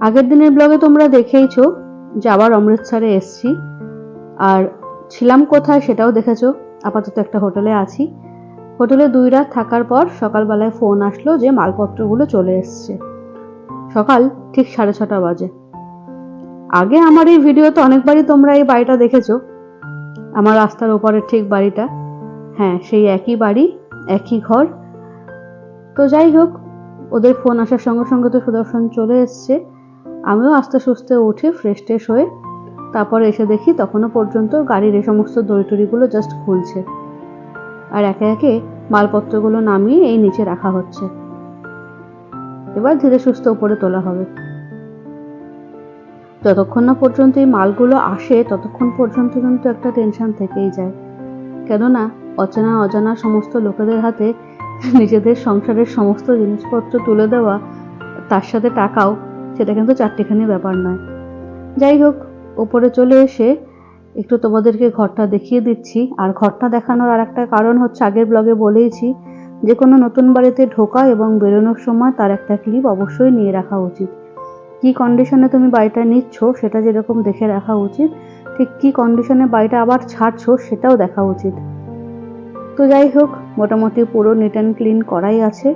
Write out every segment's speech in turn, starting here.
আগের দিনের ব্লগে তোমরা দেখেইছো যে আবার অমৃতসরে এসছি। আর ছিলাম কোথায় সেটাও দেখেছ, আপাতত একটা হোটেলে আছি। হোটেলে দুই রাত থাকার পর সকালবেলায় ফোন আসলো যে মালপত্রগুলো চলে এসছে। সকাল ঠিক সাড়ে ছটা বাজে। আগে আমার এই ভিডিওতে অনেকবারই তোমরা এই বাড়িটা দেখেছ। আমার রাস্তার ওপরের ঠিক বাড়িটা। হ্যাঁ সেই একই বাড়ি, একই ঘর। তো যাই হোক, ওদের ফোন আসার সঙ্গে সঙ্গে তো সুদর্শন চলে এসছে। আমিও আস্তে সুস্তে উঠে ফ্রেশ ট্রেশ হয়ে তারপরে এসে দেখি তখনও পর্যন্ত গাড়ির এই সমস্ত দড়িটড়িগুলো জাস্ট খুলছে। আর একে একে মালপত্রগুলো নামিয়ে এই নিচে রাখা হচ্ছে। এবার ধীরে সুস্থ উপরে তোলা হবে। যতক্ষণ না পর্যন্ত এই মালগুলো আসে, ততক্ষণ পর্যন্ত কিন্তু একটা টেনশন থেকেই যায়। কেননা অচেনা অজানা সমস্ত লোকেদের হাতে নিজেদের সংসারের সমস্ত জিনিসপত্র তুলে দেওয়া, তার সাথে টাকাও সেটা কিন্তু চারটিখানি ব্যাপার নয়। যাই হোক, ওপরে চলে এসে একটু তোমাদেরকে ঘরটা দেখিয়ে দিচ্ছি। আর ঘরটা দেখানোর আর একটা কারণ হচ্ছে, আগের ব্লগে বলেইছি যে কোনো নতুন বাড়িতে ঢোকা এবং বেরোনোর সময় তার একটা ক্লিপ অবশ্যই নিয়ে রাখা উচিত। কি কন্ডিশনে তুমি বাড়িটা নিচ্ছ সেটা যেরকম দেখে রাখা উচিত, ঠিক কি কন্ডিশনে বাড়িটা আবার ছাড়ছো সেটাও দেখা উচিত। তো যাই হোক, মোটামুটি পুরো নিট অ্যান্ড ক্লিন করাই আছে।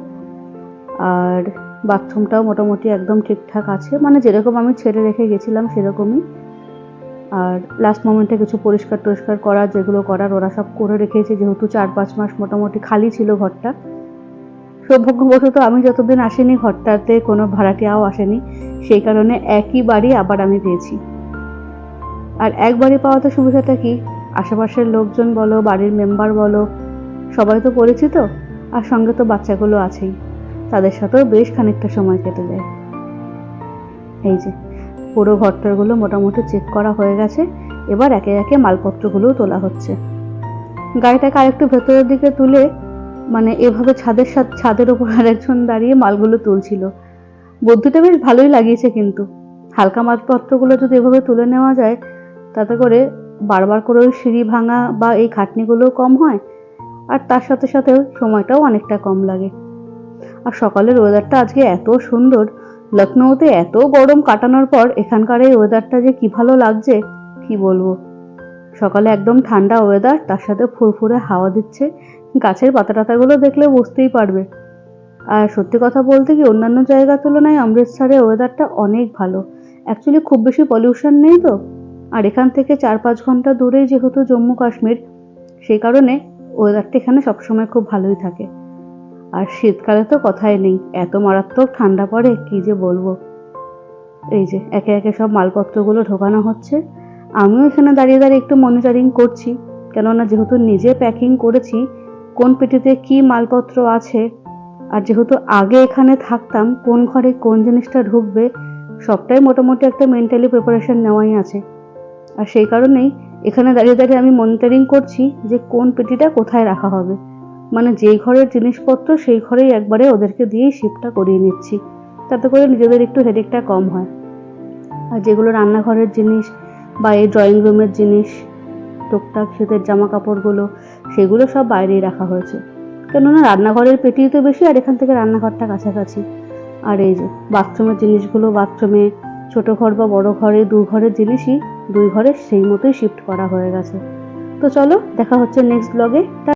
আর বাথরুমটাও মোটামুটি একদম ঠিকঠাক আছে। মানে যেরকম আমি ছেড়ে রেখে গেছিলাম সেরকমই। আর লাস্ট মোমেন্টে কিছু পরিষ্কার টরিষ্কার করা যেগুলো করার, ওরা সব করে রেখেছে। যেহেতু চার পাঁচ মাস মোটামুটি খালি ছিল ঘরটা। সৌভাগ্যবশত আমি যতদিন আসিনি ঘরটাতে, কোনো ভাড়াটিয়াও আসেনি। সেই কারণে একই বাড়ি আবার আমি পেয়েছি। আর এক বাড়ি পাওয়াতে সুবিধাটা কি? আশেপাশের লোকজন বলো, বাড়ির মেম্বার বলো, সবাই তো পরিচিত, আর সঙ্গে তো বাচ্চাগুলো আছেই। তাদের সাথেও বেশ খানিকটা সময় কেটে যায়। এই যে, পুরো ঘরটারগুলো মোটামুটি চেক করা হয়ে গেছে। এবার একে একে মালপত্রগুলোও তোলা হচ্ছে। গাড়িটাকে আরেকটু ভেতরের দিকে তুলে মানে এভাবে ছাদের সাথে ছাদের ওপর আরেকজন দাঁড়িয়ে মালগুলো তুলছিল। বুদ্ধিটা বেশ ভালোই লাগিয়েছে কিন্তু। হালকা মালপত্রগুলো যদি এভাবে তুলে নেওয়া যায়, তাতে করে বারবার করে ওই সিঁড়ি ভাঙা বা এই খাটনিগুলোও কম হয়, আর তার সাথে সাথে সময়টাও অনেকটা কম লাগে। আর সকালের ওয়েদারটা আজকে এত সুন্দর। লখনৌতে এত গরম কাটানোর পর এখানকার এই ওয়েদারটা যে কি ভালো লাগছে, কি বলব? সকালে একদম ঠান্ডা ওয়েদার তার সাথে ফুরফুরে হাওয়া দিচ্ছে। গাছের পাতা টাতাগুলো দেখলে বুঝতেই পারবে। আর সত্যি কথা বলতে কি, অন্যান্য জায়গার তুলনায় অমৃতসরের ওয়েদারটা অনেক ভালো। অ্যাকচুয়ালি খুব বেশি পলিউশন নেই তো। আর এখান থেকে চার পাঁচ ঘণ্টা দূরেই যেহেতু জম্মু কাশ্মীর সেই কারণে ওয়েদারটা এখানে সবসময় খুব ভালোই থাকে। আর শীতকালে তো কথাই নেই। এত মারাত্মক ঠান্ডা পড়ে, কি যে বলব? এই যে, একে একে সব মালপত্রগুলো ঢোকানো হচ্ছে। আমিও এখানে দাঁড়িয়ে দাঁড়িয়ে একটু মনিটরিং করছি। কেননা যেহেতু নিজে প্যাকিং করেছি, কোন পেটিতে কি মালপত্র আছে, আর যেহেতু আগে এখানে থাকতাম, কোন ঘরে কোন জিনিসটা ঢুকবে, সবটাই মোটামুটি একটা মেন্টালি প্রিপারেশন নেওয়াই আছে। আর সেই কারণেই এখানে দাঁড়িয়ে দাঁড়িয়ে আমি মনিটরিং করছি যে কোন পেটিটা কোথায় রাখা হবে। মানে যেই ঘরের জিনিসপত্র সেই ঘরেই একবারে ওদেরকে দিয়েই শিফটটা করিয়ে নিচ্ছি। তাতে করে নিজেদের একটু হেডেকটা কম হয়। আর যেগুলো রান্নাঘরের জিনিস বা এই ড্রয়িং রুমের জিনিস, টুকটাক শীতের জামা কাপড়গুলো সেগুলো সব বাইরেই রাখা হয়েছে। কেননা রান্নাঘরের পেটি তো বেশি আর এখান থেকে রান্নাঘরটা কাছাকাছি। আর এই যে বাথরুমের জিনিসগুলো বাথরুমে ছোট ঘর বা বড় ঘরে, দু ঘরের জিনিসই দুই ঘরে সেই মতোই শিফট করা হয়ে গেছে। তো চলো দেখা হচ্ছে নেক্সট ব্লগে